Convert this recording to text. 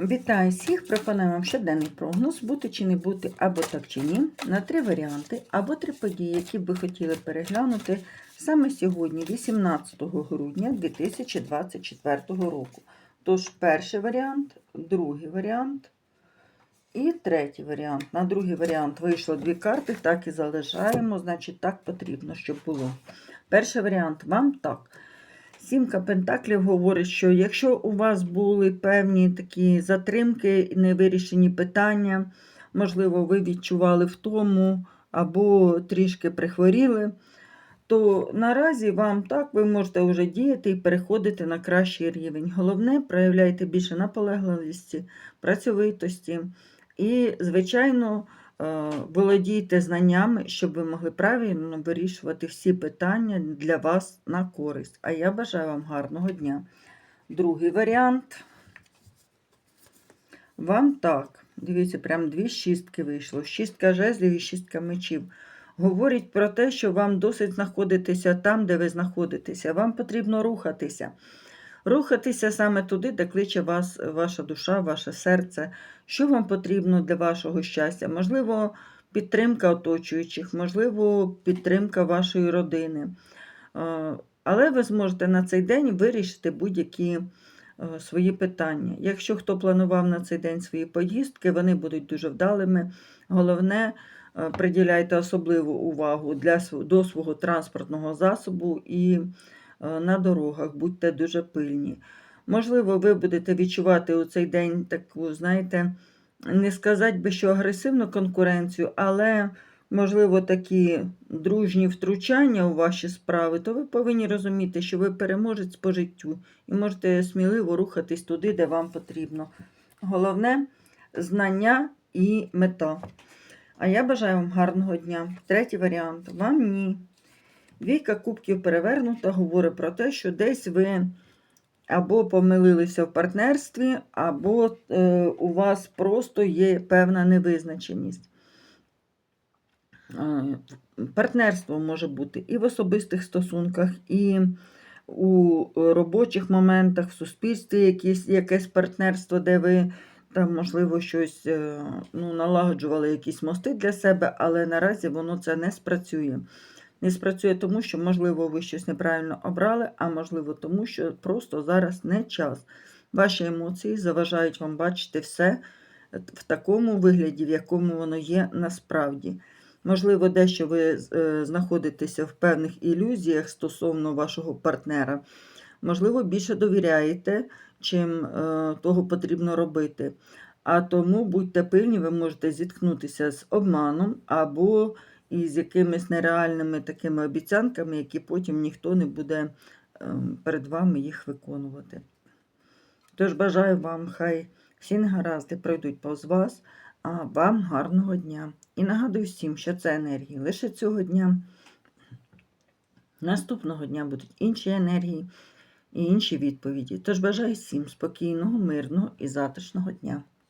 Вітаю всіх! Пропоную вам щоденний прогноз, бути чи не бути, або так чи ні, на три варіанти, або три події, які б ви хотіли переглянути саме сьогодні, 18 грудня 2024 року. Тож, перший варіант, другий варіант і третій варіант. На другий варіант вийшло дві карти, так і залишаємо, значить, так потрібно, щоб було. Перший варіант вам так. Сімка Пентаклів говорить, що якщо у вас були певні такі затримки, невирішені питання, можливо, ви відчували втому або трішки прихворіли, то наразі вам так ви можете вже діяти і переходити на кращий рівень. Головне, проявляйте більше наполегливості, працьовитості і, звичайно, володійте знаннями, щоб ви могли правильно вирішувати всі питання для вас на користь. А я бажаю вам гарного дня. Другий варіант. Вам так. Дивіться, прям дві шістки вийшло. Шістка жезлів і шістка мечів. Говорить про те, що вам досить знаходитися там, де ви знаходитеся. Вам потрібно рухатися. Рухатися саме туди, де кличе вас ваша душа, ваше серце. Що вам потрібно для вашого щастя? Можливо, підтримка оточуючих, можливо, підтримка вашої родини. Е, Але ви зможете на цей день вирішити будь-які е, свої питання. Якщо хто планував на цей день свої поїздки, вони будуть дуже вдалими. Головне, е, приділяйте особливу увагу для, до свого транспортного засобу і на дорогах, будьте дуже пильні. Можливо, ви будете відчувати у цей день таку, знаєте, не сказати би, що агресивну конкуренцію, але, можливо, такі дружні втручання у ваші справи, то ви повинні розуміти, що ви переможець по життю і можете сміливо рухатись туди, де вам потрібно. Головне знання і мета. А я бажаю вам гарного дня. Третій варіант. Вам ні. Двійка кубків перевернута говорить про те, що десь ви або помилилися в партнерстві, або е, у вас просто є певна невизначеність. Е, партнерство може бути і в особистих стосунках, і у робочих моментах, в суспільстві якісь, якесь партнерство, де ви там, можливо, щось е, ну, налагоджували якісь мости для себе, але наразі воно це не спрацює. Не спрацює тому, що, можливо, ви щось неправильно обрали, а можливо, тому що просто зараз не час. Ваші емоції заважають вам бачити все в такому вигляді, в якому воно є насправді. Можливо, дещо ви е, знаходитеся в певних ілюзіях стосовно вашого партнера. Можливо, більше довіряєте, чим е, того потрібно робити. А тому будьте пильні, ви можете зіткнутися з обманом або із якимись нереальними такими обіцянками, які потім ніхто не буде ем, перед вами їх виконувати. Тож бажаю вам, хай всі негаразди пройдуть повз вас, а вам гарного дня. І нагадую всім, що це енергії лише цього дня. Наступного дня будуть інші енергії і інші відповіді. Тож бажаю всім спокійного, мирного і затишного дня.